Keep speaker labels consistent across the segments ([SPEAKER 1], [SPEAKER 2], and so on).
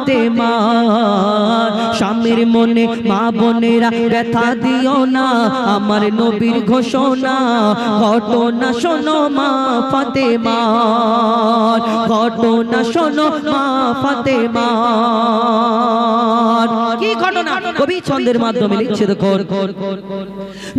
[SPEAKER 1] ফাতেমা স্বামীর মনে মা বোনেরা ব্যথা দিও না। আমার নবীর ঘোষণা, ঘটনা শোনো মা ফাতেমা। ঘটনা শোনো মা ফাতেমা।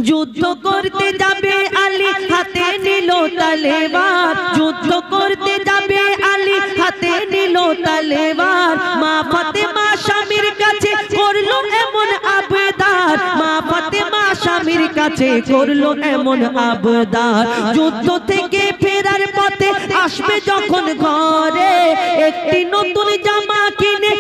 [SPEAKER 1] যুদ্ধ করতে যাবে আলী, হাতে নিল তালেবার যুদ্ধ করতে যাবে আলী, হাতে নিল তালেবার মা ফাতেমা স্বামীর কাছে করল এমন আবেদার। মা ফাতেমা স্বামীর কাছে করল এমন আবদার। যুদ্ধ থেকে ফেরার পথে আসবে যখন ঘরে একটি নতুন জামা কিনে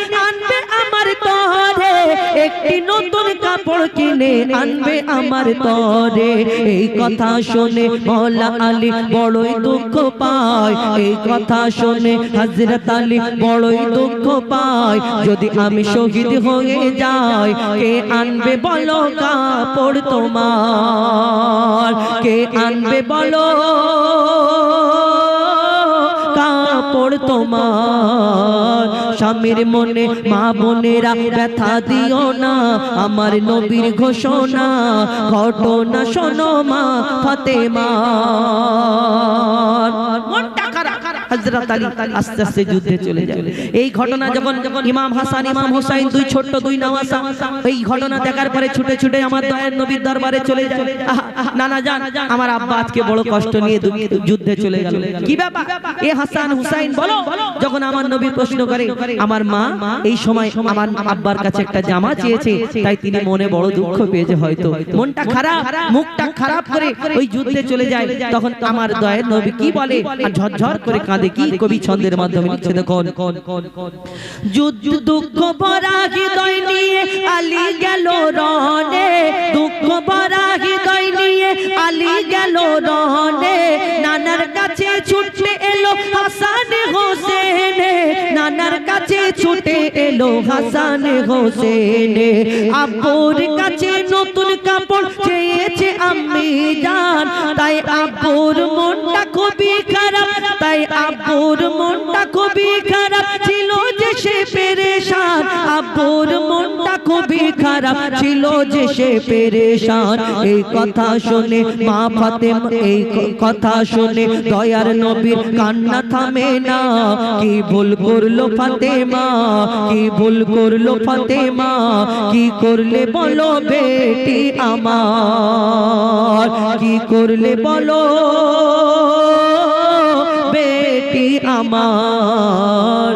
[SPEAKER 1] একটি নতুন কাপড় কিনে আনবে আমার তরে। এই কথা শুনে মৌলা আলী বড়ই দুঃখ পায়। এই কথা শুনে হজরত আলী বড়ই দুঃখ পায়। যদি আমি শহীদ হয়ে যাই, কে আনবে বলো কাপড় তোমার? কে আনবে বলো স্বামীর মনে, মা বোনেরা ব্যথা দিও না। আমার নবীর ঘোষণা, ঘটনা শোনো মা ফাতেমা। মনটা আলী আস্তে আস্তে যুদ্ধে চলে এই ঘটনা হোসাইন ছোট্ট দুই এই ঘটনা দেখার পরে ছুটে ছুটে আমার দয়ার নবীর দরবারে চলে যায়। নানা জান আমার আব্বা আজকে বড় কষ্ট নিয়ে যুদ্ধে চলে গেল। কি ব্যাপার? এ হাসান হুসাইন বলো যখন আমার নবী প্রশ্ন করে আমার মা এই সময় আমার আব্বার কাছে একটা জামা চেয়েছে তাই তিনি মনে বড় দুঃখ পেয়েছে হয়তো। মনটা খারাপ মুখটা খারাপ করে ওই যুদ্ধে চলে যায় তখন আমার দয়ের নবী কি বলে? আর ঝরঝর করে কাঁদে কি কবি ছন্দের মাধ্যমে লিখছে দেখুন। যুদ্ধ দুঃখ ভরা হৃদয় নিয়ে এলো হাসান হোসেন। আব্বুর কাছে নতুন কাপড় চেয়েছে আমি জান। তাই আব্বুর মনটা খুবই খারাপ, তাই আব্বুর মনটা খুবই খারাপ। ছিল যে সে পেরেশান। এই কথা শুনে মা ফাতেমা এই কথা শুনে দয়ার নবীর কান্না থামে না। কি ভুল করল ফাতেমা? কি ভুল করল ফাতেমা? কি করলে বলো বেটি আমার? কি করলে বলো বেটি আমার?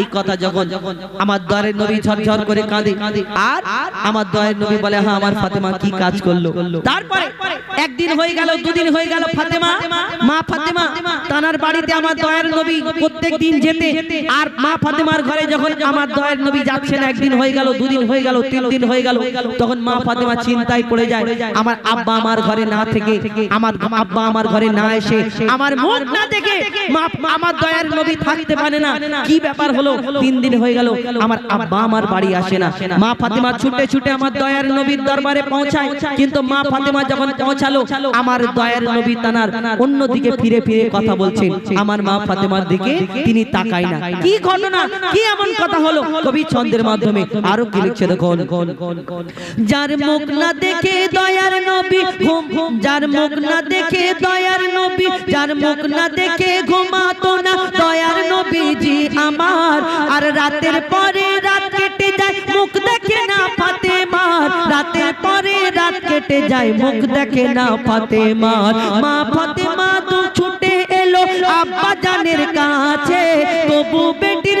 [SPEAKER 1] এই কথা যখন আমার দয়ের নবী ঝরঝর করে কাঁদে, আর আমার দয়ের নবী বলে হ্যাঁ আমার ফাতেমা কি কাজ করল? তারপরে একদিন হয়ে গেল, দুদিন হয়ে গেল ফাতেমা, মা ফাতেমা তানার বাড়িতে আমার দয়ের নবী প্রত্যেক দিন যেতে, আর মা ফাতেমার ঘরে যখন আমার দয়ের নবী যাচ্ছেন, একদিন হয়ে গেল, দুদিন হয়ে গেল, তিন দিন হয়ে গেল, তখন মা ফাতেমা চিন্তায় পড়ে যায়, আমার আব্বা আমার ঘরে না থেকে, আমার আব্বা আমার ঘরে না এসে, আমার মুখ না দেখে মা, আমার দয়ার নবী থাকতে পারে না। কি ব্যাপার হলো তিন দিন হয়ে গেল আমার আব্বা আমার বাড়ি আসে না। মা ফাতেমা ছুটে ছুটে আমার দয়ার নবীর দরবারে পৌঁছায়। কিন্তু মা ফাতেমা যখন পৌঁছালো আমার দয়ার নবী তানার অন্যদিকে ফিরে ফিরে কথা বলছেন। আমার মা ফাতেমার দিকে তিনি তাকায় না। কি ঘটনা? কি এমন কথা হলো? কবি ছন্দের মাধ্যমে আরও কি লিখছে দেখুন যার মুখ না দেখে দয়ার নবী ঘুম ঘুম যার মুখ না দেখে দয়ার নবী যার মুখ না দেখে ঘুমাতো না দয়ার নবীজি আমার আর রাতের পরে রাত কেটে যায়, মুখ দেখে না ফাতেমার। রাতের পরে রাত কেটে যায়, মুখ দেখে না ফাতেমার। মা ফাতেমা তো ছুটে এলো আব্বা জানের কাছে। তবু বেটির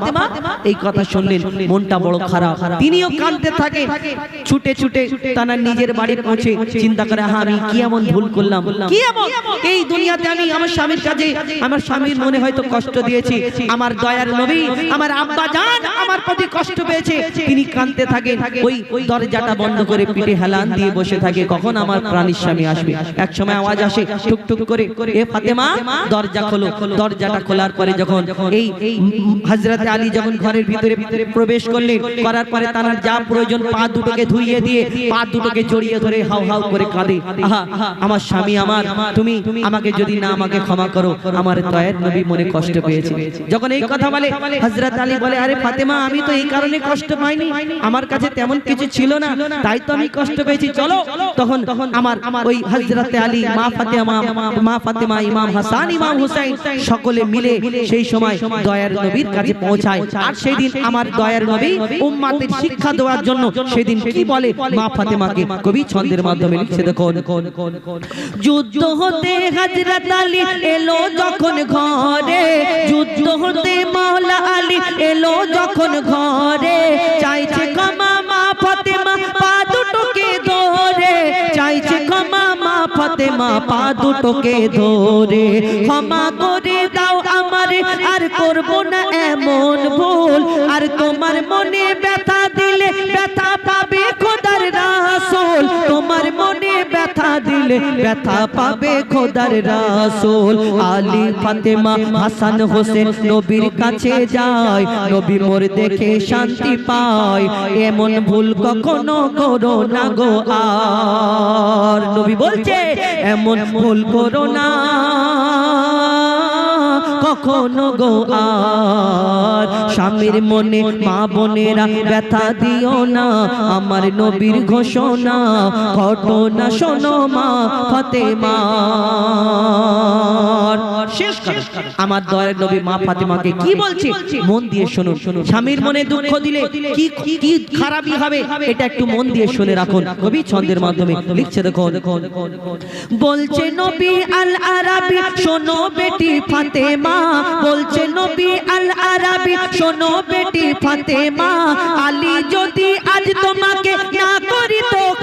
[SPEAKER 1] ফাতেমা, এই কথা শুনলেন, মনটা বড় খারাপ। তিনিও কাঁদতে থাকে, ছুটে ছুটে তার নিজের বাড়ি পৌঁছে চিন্তা করে হ্যাঁ আমি কি এমন ভুল করলাম? কি এমন? এই দুনিয়াতে আমি আমার স্বামীর কাছে আমার স্বামীর মনে হয়তো কষ্ট দিয়েছি। আমার দয়ার নবী, আমার আব্বা জান আমার প্রতি কষ্ট পেয়েছে। তিনি কাঁদতে থাকেন, ওই দরজাটা বন্ধ করে পিঠে হেলান দিয়ে বসে থাকে। কখন আমার প্রাণীর স্বামী আসবে? এক সময় আওয়াজ আসে টুক টুক করে, এ ফাতেমা, দরজা খোলো। দরজাটা খোলার পরে যখন এই হযরত আলী যখন ঘরের ভিতরে ভিতরে প্রবেশ করলেন, করার পরে তার যা প্রয়োজন পা দুটোকে ধুইয়ে দিয়ে, পা দুটোকে জড়িয়ে ধরে হাউ হাউ করে কাঁদে। আহা, আমার স্বামী আমার, তুমি আমাকে যদি না আমাকে ক্ষমা করো, আমার দয়ার নবী মনে কষ্ট পেয়েছে। যখন এই কথা বলে, হযরত আলী বলে, আরে ফাতেমা, আমি তো এই কারণে কষ্ট পাইনি। আমার কাছে তেমন কিছু ছিল না, তাই তো আমি কষ্ট পেয়েছি। চলো। তখন তখন আমার ওই হযরত আলী, মা ফাতেমা মা ফাতেমা, ইমাম হাসান, ইমাম হুসাইন সকলে মিলে সেই সময় দয়ার নবীর কাছে পৌঁছায় আর সেই দিন আমার দয়ার নবী উম্মাতের শিক্ষা দেওয়ার জন্য সেদিন কি বলে মা ফাতেমাকে কবি ছন্দের মাধ্যমে লিখছে দেখো যুদ্ধ হতে হযরত আলী এলো যখন ঘরে। যুদ্ধ হতে মাওলা আলী এলো যখন ঘরে। ফাতেমা পা দুটোকে ধরে, ক্ষমা করে দাও আমারে, আর করব না এমন ভুল। আর তোমার মনে ব্যথা দিলে ব্যথা দিলে ব্যথা পাবে খোদার রাসূল। আলী ফাতেমা হাসান হোসেন নবীর কাছে যায়, নবী মোর দেখে শান্তি পায়। এমন ভুল কখনো করো না গো আর। নবী বলছে, এমন ভুল করো না। কখনো গো আর? স্বামীর মনে, মা বোনেরা ব্যথা দিও না। আমার নবীর ঘোষণা, ঘটনা শোনো মা ফাতেমা। শেষ আমার দয়ার নবী মা ফাতেমাকে কি বলছে? মন দিয়ে শুনুন। স্বামীর মনে দুঃখ দিলে কি কি খারাপই হবে? এটা একটু মন দিয়ে শুনে রাখুন। কবি ছন্দের মাধ্যমে লিখছে দেখো বলছে নবী আল আরাবি শোনো বেটি ফাতেমা। বলছে নবী আল শোনো বেটি ফাতেমা, আলী যদি আজ তোমাকে না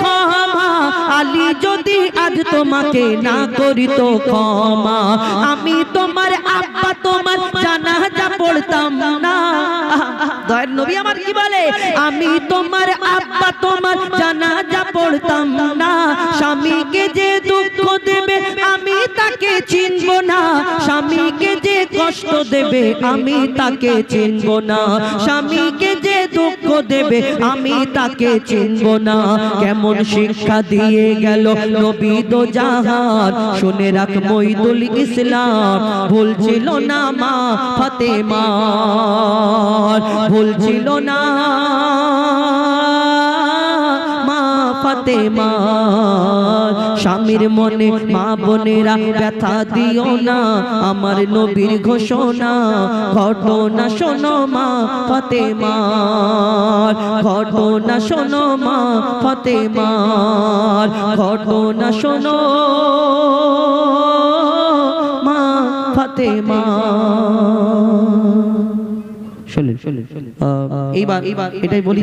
[SPEAKER 1] ক্ষমা, আলী যদি আজ তোমাকে না ক্ষমা, আমি তোমার আব্বা, তোমার জানাজা পড়তাম না। দয়ার নবী আমার কি বলে? আমি তোমার আব্বা, তোমার জানাজা পড়তাম না, স্বামীকে যে তাকে চিনব না, স্বামীকে যে কষ্ট দেবে, আমি তাকে চিনব না। স্বামীকে যে দুঃখ দেবে, আমি তাকে চিনব না। কেমন শিক্ষা দিয়ে গেল নবী দো জাহান। শুনে রাখ মইদুল ইসলাম, ভুল ছিল না মা ফাতেমা ভুল ছিল না ফাতেমা স্বামীর মনে মা বোনেরা ব্যথা দিও না। আমার নবীর ঘোষণা ঘটনা শোনো মা ফাতেমার ঘটনা শোনো মা ফাতেমার ঘটনা শোনো মা ফাতেমা। শুনুন শুনুন এইবার এইবার এটাই বলি।